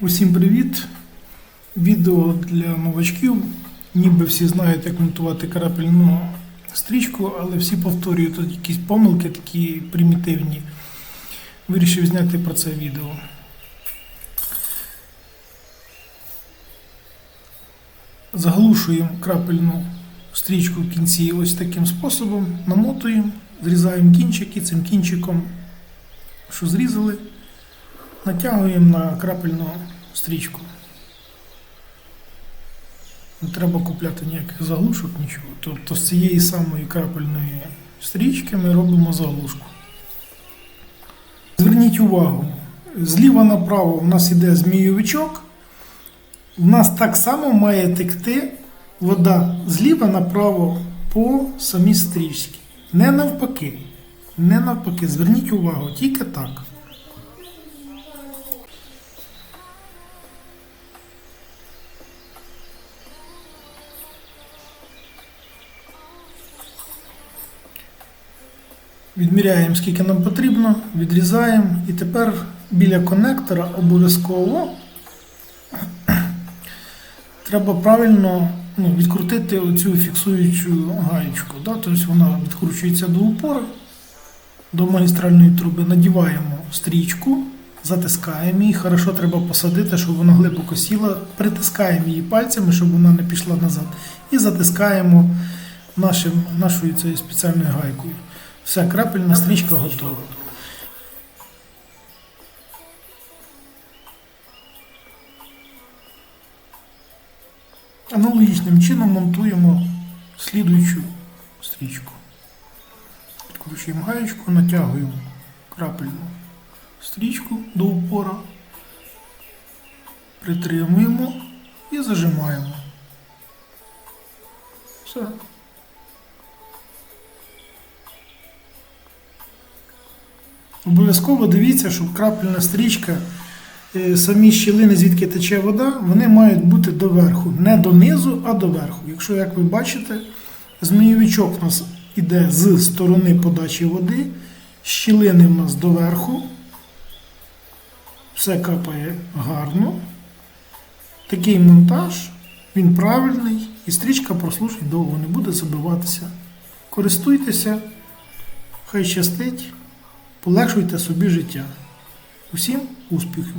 Усім привіт! Відео для новачків. Ніби всі знають, як монтувати крапельну стрічку, але всі повторюють тут якісь помилки такі примітивні. Вирішив зняти про це відео. Заглушуємо крапельну стрічку в кінці ось таким способом, намотуємо, зрізаємо кінчики цим кінчиком, що зрізали, натягуємо на крапельну стрічку. Не треба купляти ніяких заглушок, нічого. Тобто з цієї самої крапельної стрічки ми робимо заглушку. Зверніть увагу, зліва направо у нас іде змійовичок. У нас так само має текти вода зліва направо по самій стрічці. Не навпаки. Не навпаки. Зверніть увагу, тільки так. Відміряємо, скільки нам потрібно, відрізаємо. І тепер біля конектора обов'язково треба правильно ну, відкрутити оцю фіксуючу гаєчку. Да? Тобто вона відкручується до упора, до магістральної труби, надіваємо стрічку, затискаємо її. Хорошо треба посадити, щоб вона глибоко сіла, притискаємо її пальцями, щоб вона не пішла назад. І затискаємо нашим, нашою цією спеціальною гайкою. Все, крапельна стрічка готова. Аналогічним чином монтуємо слідуючу стрічку. Відкручуємо гаєчку, натягуємо крапельну стрічку до упора, притримуємо і зажимаємо. Все. Обов'язково дивіться, щоб крапельна стрічка, е, самі щілини, звідки тече вода, вони мають бути доверху. Не донизу, а доверху. Якщо, як ви бачите, змійовичок у нас іде з сторони подачі води, щілини в нас доверху. Все капає гарно. Такий монтаж, він правильний, і стрічка прослужить довго, не буде забиватися. Користуйтеся, хай щастить полегшуйте собі життя. Усім успіхів!